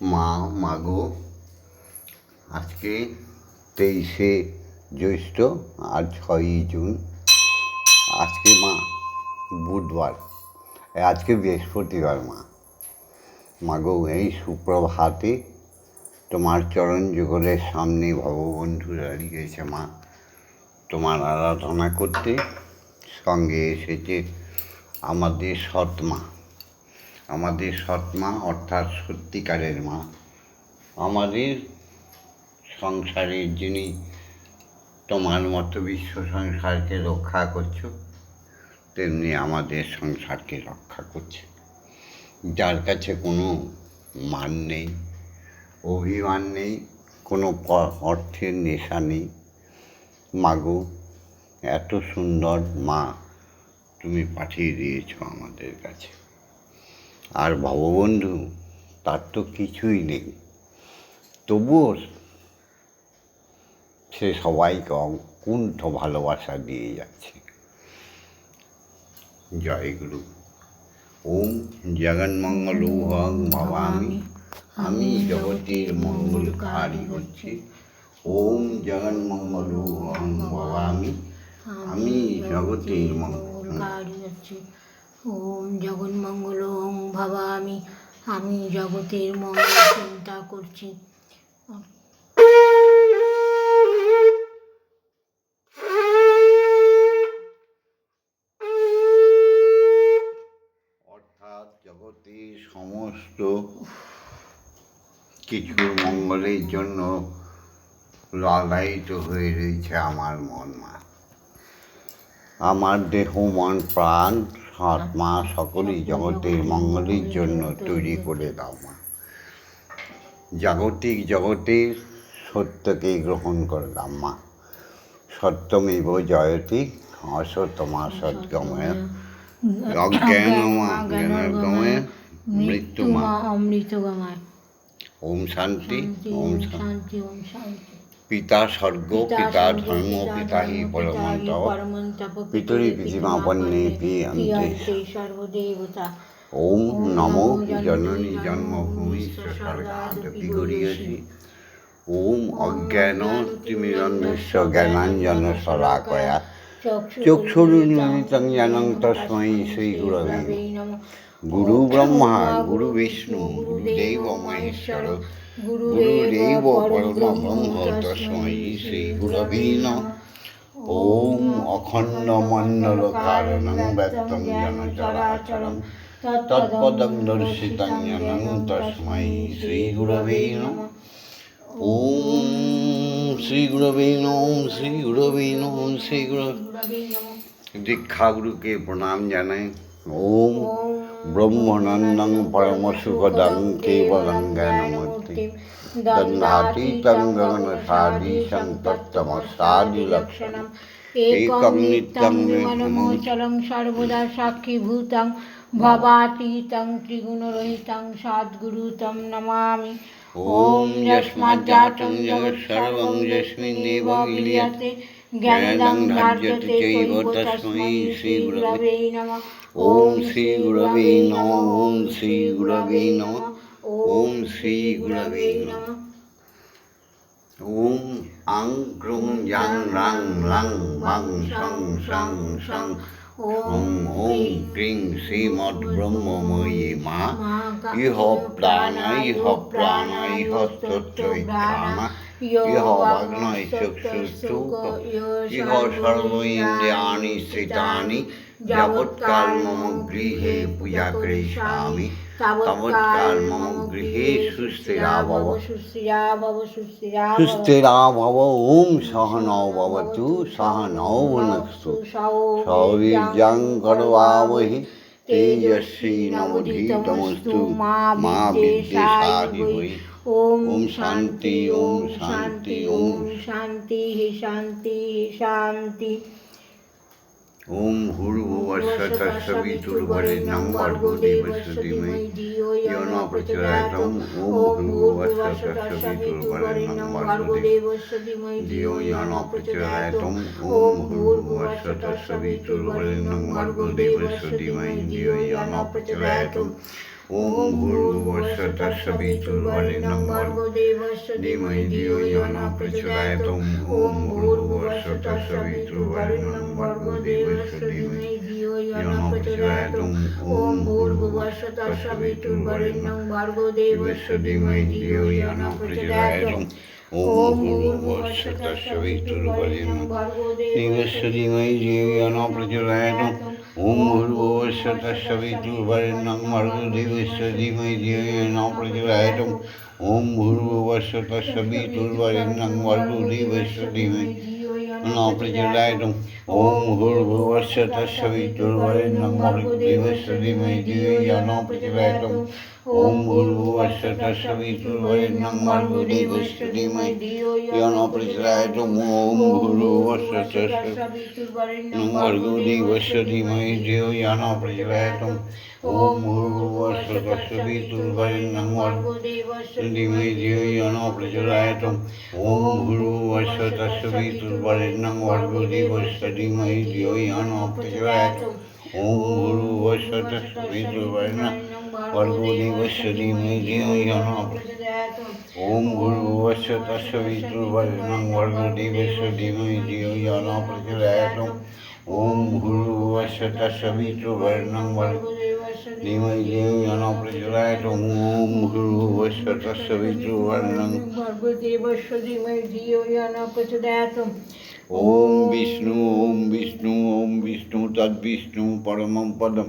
মা মাগো আজকে তেইশে জ্যৈষ্ঠ আর ছয়ই জুন। আজকে মা বুধবার আজকে বৃহস্পতিবার মা। মাগো এই সুপ্রভাতে তোমার চরণ যুগলের সামনে ভগবন্ধু দাঁড়িয়েছে মা। তোমার আরাধনা করতে সঙ্গে এসেছে আমাদের সৎ মা। আমাদের সৎ মা অর্থাৎ সত্যিকারের মা। আমাদের সংসারের যিনি তোমার মতো বিশ্ব সংসারকে রক্ষা করছ, তেমনি আমাদের সংসারকে রক্ষা করছে। যার কাছে কোনো মান নেই, অভিমান নেই, কোনো অর্থের নেশা নেই। মাগো, এত সুন্দর মা তুমি পাঠিয়ে দিয়েছ আমাদের কাছে। আর ভববন্ধু তার তো কিছুই নেই। তবুও সে সবাইকে অকুণ্ঠ ভালোবাসা দিয়ে যাচ্ছে। জয় গুরু। ওম জগন্মঙ্গল হং ভবামি। আমি আমি জগতের মঙ্গলকারী হচ্ছে। ওম জগন্মঙ্গল হং ভবামি। আমি আমি জগতের মঙ্গল কারি হচ্ছে। ওম জগন্মঙ্গল ওম ভাবামি। আমি জগতের মঙ্গল চিন্তা করছি। অর্থাৎ জগতের সমস্ত কিছুর মঙ্গলের জন্য লালায়িত হয়ে রয়েছে আমার মন মা। আমার দেহ মন প্রাণ আত্মা সকলেই জগতের মঙ্গলের জন্য তৈরি করে দাও মা। জাগতিক জগতের সত্যকে গ্রহণ করলাম মা। সত্যমেব জয়তি অসতমা সদ্গময়। অজ্ঞানমা জ্ঞানগময় মৃত্যুমা অমৃত গমায় ওম শান্তি ওম শান্তি ওম শান্তি। পিতা স্বর্গ পিতা ধর্ম পিতা হি পরমন্ত। পিতরি পিতিমা পণ্যে প্রিয়ন্তে সর্বদেবতা। ওম নমো জননী জন্মভূমি স্বর্গাদ বিগড়িয়সি। ওম অজ্ঞান তিমিরন্মেশ্ব জ্ঞানাঞ্জন সরাকয়া চক্ষুরুন্মিতং জানং তস্মৈ শ্রী গুরু ব্রহ্মা গুরু বিষ্ণু গুরুদেব মহেশ্বর গুরুদেব পরম ব্রহ্ম তস্मै শ্রী গুরবে নমঃ। ওম অখণ্ড মণ্ডল কারণং ব্যক্তং জন চরাচরম। তৎপদং দর্শিতং তস্मै শ্রী গুরবে ওম শ্রী গুরবে নম শ্রী গুরবে নম শ্রী গুরবে দীক্ষাগুরুকে প্রণাম জানাই। ओम ब्रह्मनंदं परमसुखदं केवलं ज्ञानमूर्तिं दण्डातीतं गगनसादि सन्तत्तमसादिलक्षणम् एकं नित्यं मनमोचलं सर्वदा साक्षीभूतं। भवातीतं त्रिगुणरहितं सद्गुरुतं नमामि। ॐ यस्माज्जातं जगत्सर्वं यस्मिन्नेव विलीयते। ज्ञानदं धार्यते चैव तस्मै श्रीगुरवे नमः ॐ श्रीगुरवे नमः ॐ श्रीगुरवे नमः ॐ श्रीगुरवे नमः ॐ अं ग्रुं यां रां लां वां सं सं सं ॐ ॐ क्रीं श्रीमद्ब्रह्ममयी मा इह प्राण इह प्राण इह स्तोत्र यहोवाग्नः मम गृहे पूजा करिष्यामि मम गृहे सुस्थिरा भव सुस्थिरा भव ॐ सहनौ भवतु, सहनौ सौवीर्यं करवावहि तेजस्वी नवधीतमस्तु मा विद्वेषादिवै ओम शांति ओम शांति ओम शांति ही शांति ही शांति। ओम हुर्वसत सवितुर्वरेण्यं भर्गो देवस्य धीमहि यो न प्रचोदयात्। ओम हुर्वसत सवितुर्वरेण्यं भर्गो देवस्य धीमहि धियो यो न प्रचोदयात्। ओम हुर्वसत सवितुर्वरेण्यं भर्गो देवस्य धीमहि धियो यो न प्रचोदयात्। ধীমহি ধিয়ো ন প্রচোদয়াৎ ওম ভূর্ভুবস্য তস্য বিতুর্বরেণ্যং ভর্গো দেবস্য ধীমহি ধিয়ো ইয়ো ন প্রচোদয়াৎ ওম ভূর্ভুবস্য তস্য বিতুর্বরেণ্যং ভর্গো দেবস্য ধীমহি ধিয়ো ইয়ো ইয়ো ন ন প্রচোদয়াৎ প্রচোদয়াৎ ওম ভূর্ভুবস্য তস্য বিতুর্বরেণ্যং ভর্গো দেবস্য ধীমহি ধিয়ো ইয়ো ন প্রচোদয়াৎ ওম सर्वस्य तस्सवितुर्वरेण्यं धियो न प्रचोदयात् ॐ भूर्भुवस्य तस्सवितुर्वरेण्यं भर्गुदेवस्य धीमहि न प्रचोदयात् ॐ भूर्भुवस्य तस्सवितुर्वरेण्यं भर्गुदेवस्य धीमहि धियो न प्रचोदयात् ओम गुरुवशतसवितुर्वरेण्यं दियो यो नो प्रचलायतु ॐ गुरुवशतसवितुर्वरेण्यं मर्गुदिवशधिमहि धियो यो नो प्रचलायतु ॐ गुरुवशतसवितुर्वरेण्यं मर्गुदिवशधिमहि धियो यो नो प्रचलायतु ॐ गुरुवशतसवितुर्वरेण्यं मर्गुदिवशधिमहि धियो यो नो प्रचलायतु ॐ गुरुवशतसवितुर्वरेण्यं भर्गोदेवश्वरी में धियोजनात् ओम भूर्भुवश्च तस्य पितृवर्णं भर्गोदेवश्वरी में धियोजना प्रचोदयात् ओम भूर्भुवश्च तस्य पितृवर्णं भर्गोदेवश्वरी धियोजना प्रचोदयात् ओम भूर्भुवश्च तस्य पितृवर्णं भर्गोदेवश्वरी में धियोजना प्रचोदयात् ओम विष्णु ओम विष्णु ओम विष्णु, तद्विष्णु परमं पदम।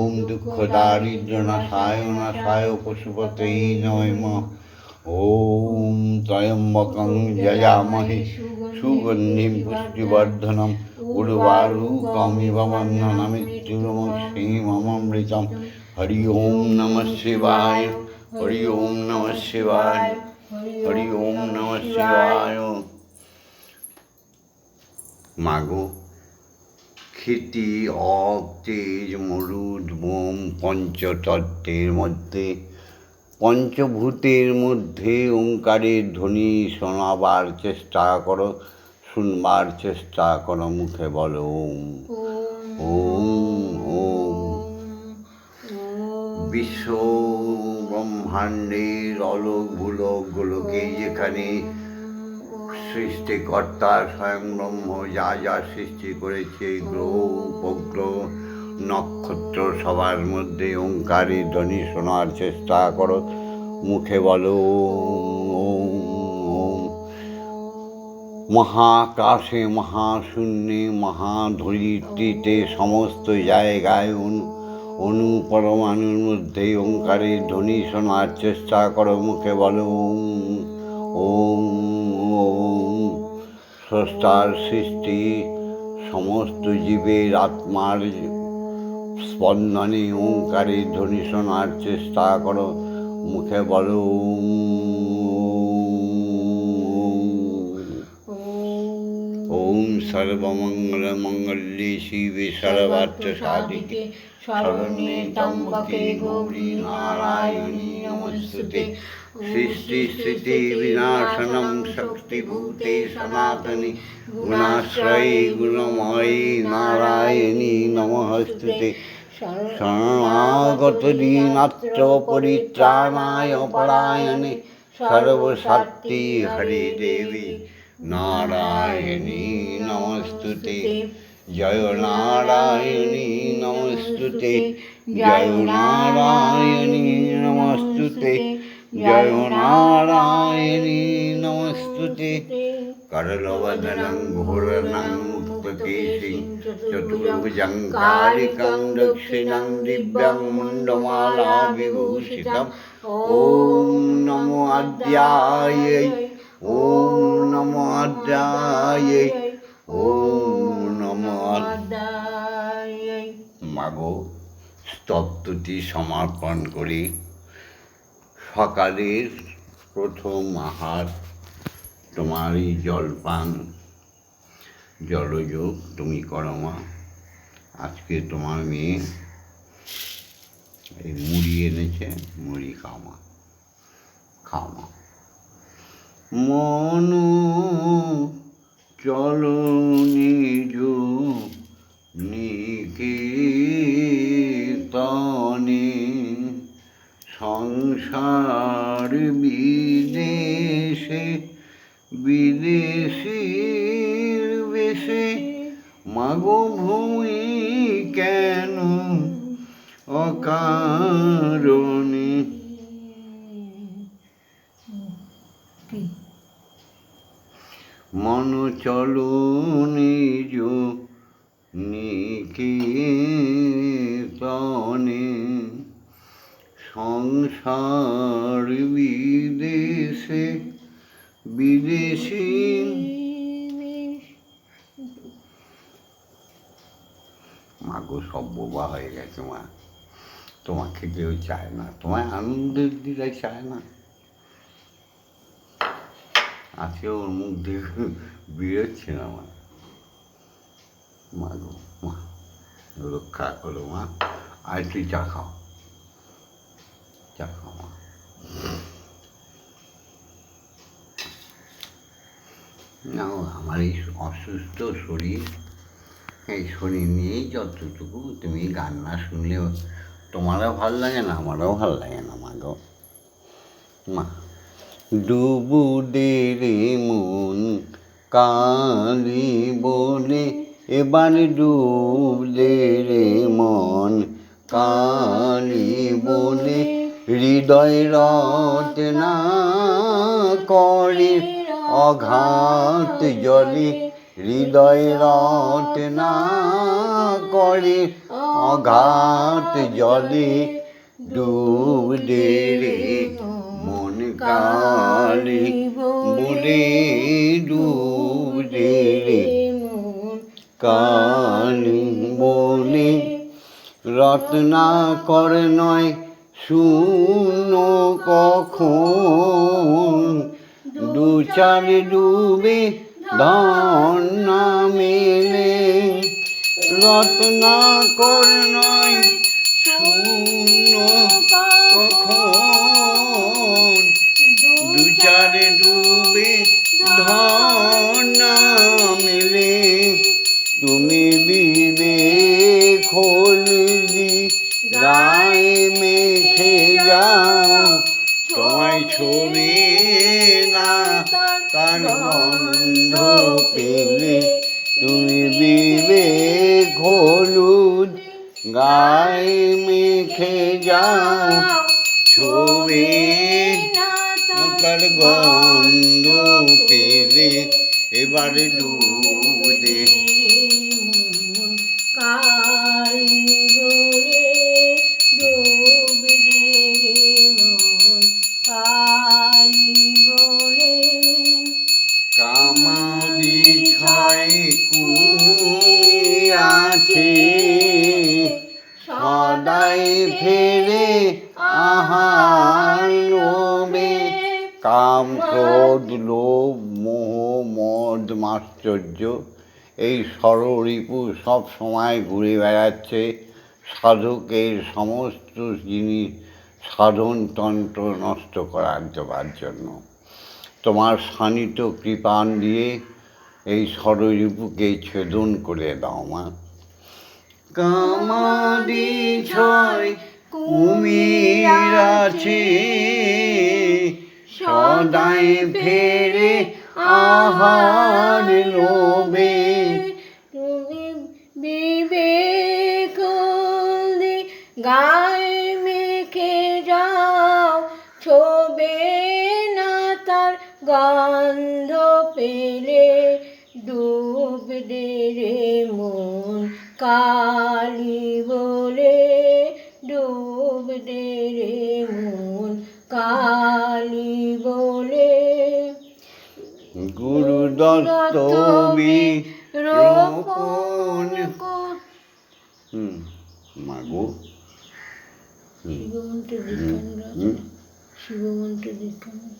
ওম দুঃখ দারিদ্র নাশায় নাশায় পশুপতে মম ওম ত্রয়ম্বকং জয়ামহে সুগন্ধিম পুষ্টিবর্ধনম উর্বারুকমিব বন্ধনমৃত্যুর্মক্ষীমমৃতম হরি ওম নমঃ শিবায়, হরি ওম নমঃ শিবায়, হরি ওম নমঃ শিবায়। মাগো ক্ষিতি অব তেজ মরুদ বোম পঞ্চতত্ত্বের মধ্যে পঞ্চভূতের মধ্যে ওঙ্কারের ধ্বনি শোনাবার চেষ্টা করো শুনবার চেষ্টা করো মুখে বলো ওম। ওম ওম বিশ্ব ব্রহ্মাণ্ডের অলোক ভুলোক গোলকে যেখানে সৃষ্টিকর্তা স্বয়ং ব্রহ্ম, যা যা সৃষ্টি করেছে, গ্রহ, উপগ্রহ, নক্ষত্র, সবার মধ্যে ওঙ্কারের ধ্বনি শোনার চেষ্টা করো। মুখে বলো, মহাকাশে মহাশূন্যে মহাধরিত্রীতে সমস্ত জায়গায় অনু অনু পরমাণুর মধ্যে ওঙ্কারের ধ্বনি শোনার চেষ্টা করো। মুখে বলো ওম স্রষ্টার সৃষ্টি, সমস্ত জীবের আত্মার স্পন্দনে ওঙ্কারের ধ্বনি শোনার চেষ্টা করো। মুখে বলো ওম সর্বমঙ্গল মঙ্গলে শিবে সর্বার্থ সাধিকে শরণ্যে ত্রম্বকে গৌরী নারায়ণী নমস্তুতে। সৃষ্টি স্থিতি বিনাশনম, শক্তিভূতে সনাতনী, গুণাশ্রয়ী, গুণময়ী, নারায়ণী, নমস্তুতে। শরণাগত দীনাত্র পরিত্রাণায় পরায়ণে সর্বশক্তি হরে দেবী, নারায়ণী, নমস্তুতে। জয় নারায়ণী, নমস্তুতে। জয় নারায়ণী जयो नारायणी नमस्तुते करलवदनं घोरनं मुक्तकेशी चतुर्भुजं कालिकं दक्षिणं दिव्यं मुण्डमाला विभूषितम् ॐ नमो अध्यायै ॐ नमो अध्यायै ॐ নমো অধ্যায় মাগো স্তপ্তটি সমর্পণ করি সকালের প্রথম আহার তোমারই জলপান। জলযোগ তুমি করো মা। আজকে তোমার মেয়ে এই মুড়ি এনেছে, মুড়ি খাও মা খাও মা। মন চলো নিজ নিকেতনে সংসার বিদেশে বিদেশির বেশে। মাগো ভূমি কেন অকারণে? মন চলো নিজ নিকেতনে। সংসার বিদেশে, বিদেশি। মাগো সব বোবা হয়ে গেছে মা। তোমাকে কেউ চায় না, তোমায় আনন্দের দিকে চায় না। আজকে ওর মুখ দিয়ে বেরোচ্ছে না মা। মা গো, মা, রক্ষা করো মা। আর তুই চা খাও। চা খাও না ও আমার এই অসুস্থ শরীর এই শরীর নিয়েই যতটুকু তুমি গান না শুনলে তোমারও ভালো লাগে না আমারও ভালো লাগে না গো মা ডুবু দে রে মন কালি বলে এবার ডুব দে রে মন কালি বলে হৃদয় রত না করে, অঘাত জলে হৃদয় রত না করে, অঘাত জলে ডুব দে রে মন কালি বলে ডুব দে রে কালি, বলে রত্না কর নয় শূন্য কখন দু চার ডুবে ধন মেলে। রত্না কর নয় শূন্য কখন দু চার ডুবে ধন মেলে। তুমি বিবেক হলদি গায়ে মেখে যাও তোমায় ছবি না তার গন্ধ পেলে তুমি বিবেক হলুদ। গায়ে মেখে যাও ছবি তার গন্ধ পেলে এবারে ডুবে কালি আছে সদাই ফেরে আহার কাম ক্রোধ, লোভ, মোহ, মদ মাশ্চর্য এই ষড়রিপু সব সময় ঘুরে বেড়াচ্ছে। সাধকের সমস্ত জিনিস সাধনতন্ত্র নষ্ট করার দেওয়ার জন্য। তোমার শানিত কৃপান দিয়ে এই ষড়রিপুকে ছেদন করে দাও মা। কামাদি ছয় কুমির আছে। সদাই ফেরে আহার তুমি বিবেক গায়ে মেখে যাও, ছবে না তার গন্ধ পেলে ডুব দে রে মন। কালি বলে ডুব দে রে মন কালি বলে গুরু দত্ত রোপণ হুম মাগো শিবমন্ত্র হুম। শিবমন্ত্র দীক্ষা নেই।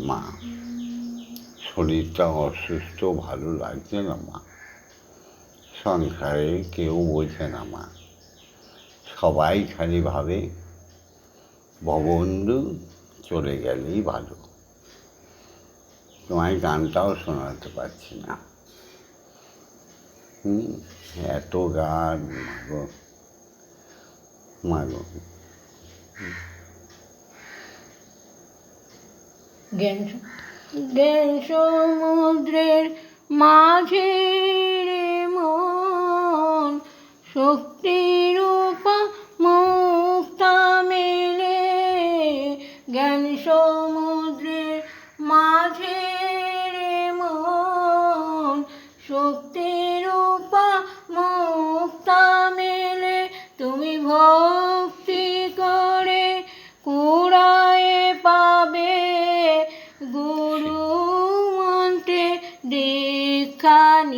মা। শরীরটা অসুস্থ, ভালো লাগছে না, মা। সংসারে কেউ বোঝে না, মা। সবাই খালি ভাবে ভবন্ধু, চলে গেলেই ভালো। তোমায় গানটাও শোনাতে পারছি না। হুম, এত গান মাগো মাগো জ্ঞান সমুদ্রের মাঝে মন শক্তিরূপা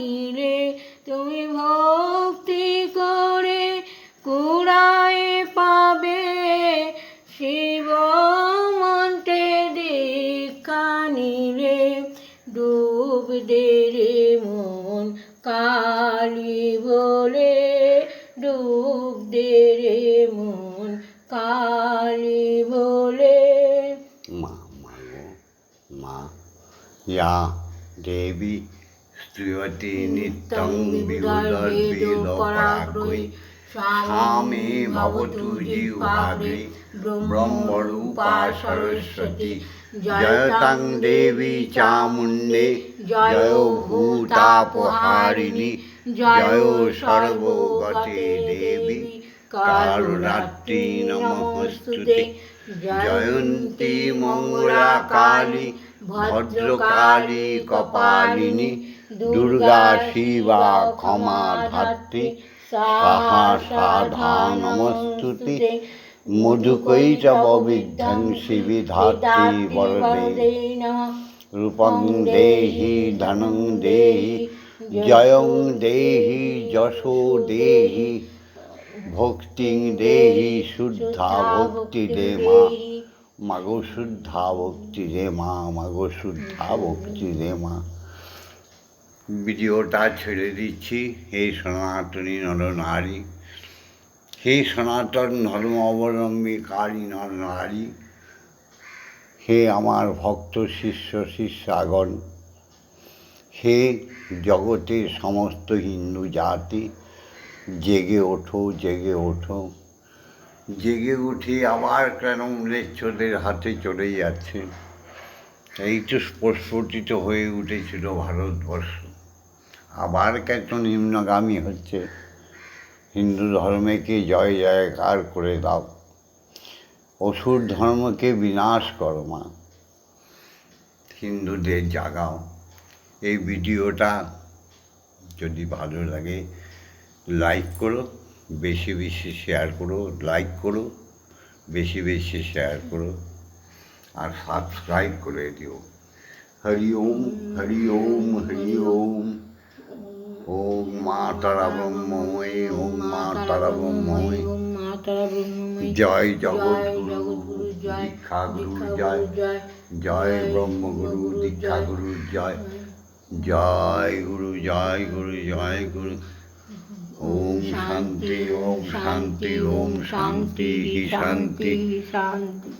নিলে তুমি ভক্তি করে কুড়ায় পাবে। শিব মন্ত্রে দীক্ষা নিলে ডুব দে রে মন কালী বলে। ডুব দে রে মন কালী বলে। মা মা গো, মা। ত্রিয়তি নিত্যং বিদর্তি পরাগ্রৈ স্বামে ভবতু জিহ্বাগ্রে ব্রহ্মরূপা সরস্বতী। জয়তাং দেবী চামুণ্ডে। জয় ভূতাপহারিণী। জয় সর্বগতে দেবী। কারুরাত্রি নমস্তুতে। জয়ন্তী মঙ্গলা কালী ভদ্রকালী কপালিনী। দুর্গা, শিবা, ক্ষমা ধাত্রী সাহা, সাধা, নমস্তুতে মধুকৈটব বিধ্বংসী বিধাত্রী বরদে রূপং দেহি, ধনং দেহি, জয়ং দেহি, যশো দেহি, ভক্তিং দেহি, শুদ্ধা ভক্তি দে মা। মাগো শুদ্ধা ভক্তি দে মা, মাগো শুদ্ধা ভক্তি দে মা। ভিডিওটা ছেড়ে দিচ্ছি। হে সনাতনী নরনারী, হে সনাতন ধর্ম অবলম্বী কালী নরনারী, হে আমার ভক্ত শিষ্য শিষ্যাগণ, হে জগতের সমস্ত হিন্দু জাতি, জেগে ওঠো জেগে ওঠো। জেগে উঠে আবার কেন ম্লেচ্ছদের হাতে চলে যাচ্ছে? এই তো স্ফুটিত হয়ে উঠেছিল ভারতবর্ষ। আবার কেন নিম্নগামী হচ্ছে। হিন্দু ধর্মকে জয় জয়কার করে দাও। অসুর ধর্মকে বিনাশ করো মা। হিন্দুদের জাগাও। এই ভিডিওটা যদি ভালো লাগে লাইক করো, বেশি বেশি শেয়ার করো লাইক করো, বেশি বেশি শেয়ার করো, আর সাবস্ক্রাইব করে দিও। হরি ওম হরি ওম হরি ওম। ওম মা তারা ব্রহ্মময়ী, ওম মা তারা ব্রহ্মময়ী। জয় জগৎগুরু দীক্ষা গুরু জয়। জয় ব্রহ্মগুরু দীক্ষা গুরু জয়। জয় গুরু জয় গুরু জয় গুরু। ওম শান্তি ওম শান্তি ওম শান্তি শান্তি শান্তি।